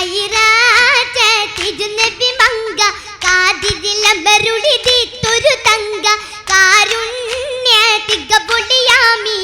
ഹൈറാറ്റ തിരുനബി മങ്ക കാതിരിലമ്പരുളിതിത്തൊരു തങ്ക കാരുണ്യ തികപൊളിയാമി